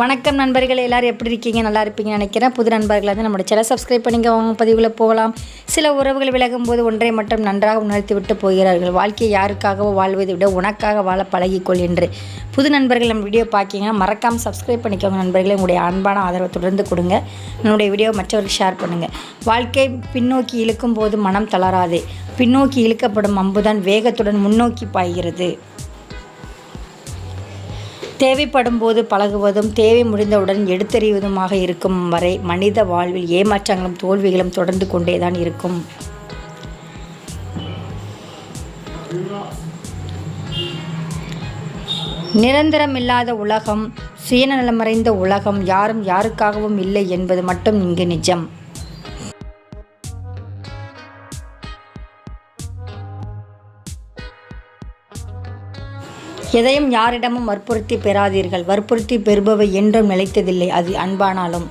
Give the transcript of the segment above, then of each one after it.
வணக்கம் நண்பர்கள் எல்லாரும் எப்படி இருக்கீங்க? நல்லா இருப்பீங்கன்னு நினைக்கிறேன். புது நண்பர்கள் வந்து நம்மளோட சேனல் சப்ஸ்கிரைப் பண்ணிங்க அவங்க பதிவில் போகலாம். சில உறவுகள் விலகும் போது ஒன்றை மட்டும் நன்றாக உணர்த்தி விட்டு போகிறார்கள். வாழ்க்கையை யாருக்காகவோ வாழ்வதை விட உனக்காக வாழ பழகிக்கொள் என்று. புது நண்பர்கள் நம்ம வீடியோ பார்க்கிங்கன்னா மறக்காமல் சப்ஸ்கிரைப் பண்ணிக்கோங்க நண்பர்களே. உங்களுடைய அன்பான ஆதரவை தொடர்ந்து கொடுங்க. என்னுடைய வீடியோ மற்றவர்களுக்கு ஷேர் பண்ணுங்கள் வாழ்க்கை பின்னோக்கி இழுக்கும் போது மனம் தளராதே. பின்னோக்கி இழுக்கப்படும் அம்புதான் வேகத்துடன் முன்னோக்கி பாய்கிறது. தேவைப்படும் போது பழகுவதும் தேவை முடிந்தவுடன் எடுத்தறிவதுமாக இருக்கும் வரை மனித வாழ்வில் ஏமாற்றங்களும் தோல்விகளும் தொடர்ந்து கொண்டேதான் இருக்கும். நிரந்தரமில்லாத உலகம் சுயநலமறைந்த உலகம் யாரும் யாருக்காகவும் இல்லை என்பது மட்டும் இங்கு நிஜம். எதையும் யாரிடமும் வற்புறுத்தி பெறாதீர்கள். வற்புறுத்தி பெறுபவை என்றும் நிலைத்ததில்லை அது அன்பானாலும்.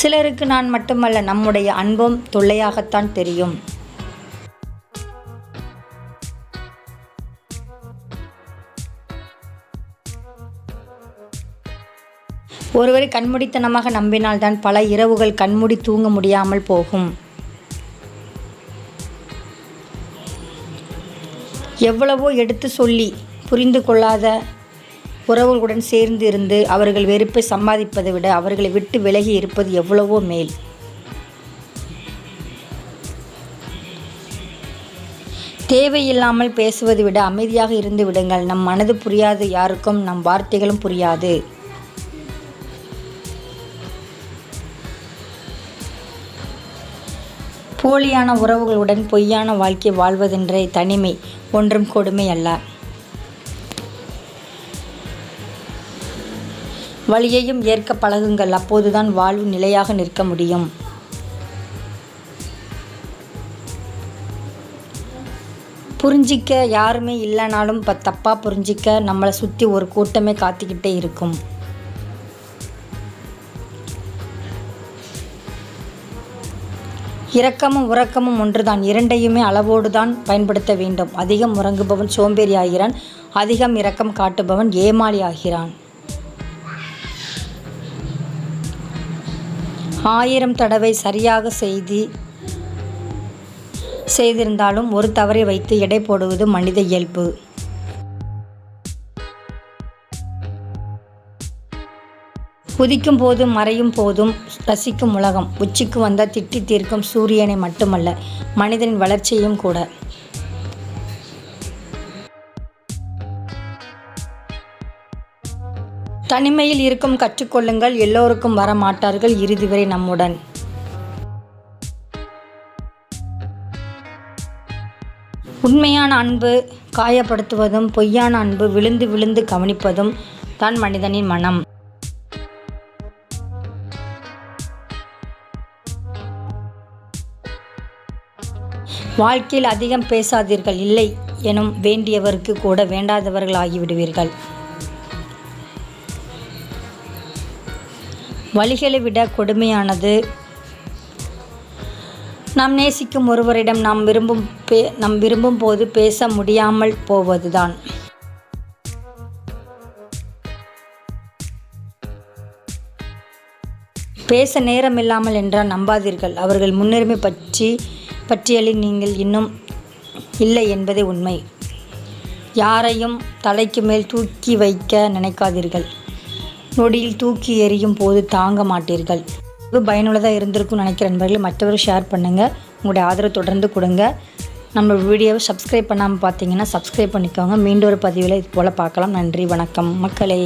சிலருக்கு நான் மட்டுமல்ல நம்முடைய அன்பும் தொல்லையாகத்தான் தெரியும். ஒருவரை கண்முடித்தனமாக நம்பினால்தான் பல இரவுகள் கண்மூடி தூங்க முடியாமல் போகும். எவ்வளவோ எடுத்து சொல்லி புரிந்து கொள்ளாத உறவுகளுடன் சேர்ந்து இருந்து அவர்கள் வெறுப்பை சம்பாதிப்பதை விட அவர்களை விட்டு விலகி இருப்பது எவ்வளவோ மேல். தேவையில்லாமல் பேசுவதை விட அமைதியாக இருந்து விடுங்கள். நம் மனது புரியாது யாருக்கும் நம் வார்த்தைகளும் புரியாது. போலியான உறவுகளுடன் பொய்யான வாழ்க்கை வாழ்வதென்றே தனிமை ஒன்றும் கொடுமை அல்ல. வழியையும் ஏற்க பழகுங்கள் அப்போதுதான் வாழ்வு நிலையாக நிற்க முடியும். புரிஞ்சிக்க யாருமே இல்லைனாலும் இப்போ தப்பாக புரிஞ்சிக்க நம்மளை சுற்றி ஒரு கூட்டமே காத்துக்கிட்டே இருக்கும். இரக்கமும் உறக்கமும் ஒன்றுதான். இரண்டையுமே அளவோடு தான் பயன்படுத்த வேண்டும். அதிகம் உறங்குபவன் சோம்பேறி ஆகிறான் அதிகம் இரக்கம் காட்டுபவன் ஏமாளி ஆகிறான் ஆயிரம் தடவை சரியாக செய்தி செய்திருந்தாலும் ஒரு தவறை வைத்து எடை போடுவது மனித இயல்பு. குதிக்கும் போதும் மறையும் போதும் ரசிக்கும் உலகம். உச்சிக்கு வந்த திட்டி தீர்க்கும் சூரியனை மட்டுமல்ல மனிதனின் வளர்ச்சியையும் கூட. தனிமையில் இருக்கும் கற்றுக்கொள்ளுங்கள் எல்லோருக்கும் வர மாட்டார்கள் இறுதி வரை நம்முடன். உண்மையான அன்பு காயப்படுத்துவதும் பொய்யான அன்பு விழுந்து விழுந்து கவனிப்பதும் தான் மனிதனின் மனம். வாழ்க்கையில் அதிகம் பேசாதீர்கள். இல்லை எனும் வேண்டியவருக்கு கூட வேண்டாதவர்கள் ஆகிவிடுவீர்கள். வழிகளை விட கொடுமையானது. நாம் நேசிக்கும் ஒருவரிடம் நாம் விரும்பும் பே நாம் விரும்பும் போது பேச முடியாமல் போவதுதான். பேச நேரமில்லாமல் என்றால் நம்பாதீர்கள். அவர்கள் முன்னுரிமை பற்றி பட்டியலில் நீங்கள் இன்னும் இல்லை என்பதே உண்மை. யாரையும் தலைக்கு மேல் தூக்கி வைக்க நினைக்காதீர்கள். நொடியில் தூக்கி எறியும் போது தாங்க மாட்டீர்கள். இது பயனுள்ளதாக இருந்திருக்கும்னு நினைக்கிற நண்பர்கள் மற்றவர்கள் ஷேர் பண்ணுங்கள் உங்களுடைய ஆதரவு தொடர்ந்து கொடுங்க. நம்ம வீடியோவை சப்ஸ்கிரைப் பண்ணாமல் பார்த்தீங்கன்னா சப்ஸ்கிரைப் பண்ணிக்கோங்க. மீண்டும் ஒரு பதிவில் இது போல் பார்க்கலாம். நன்றி வணக்கம். மக்களே.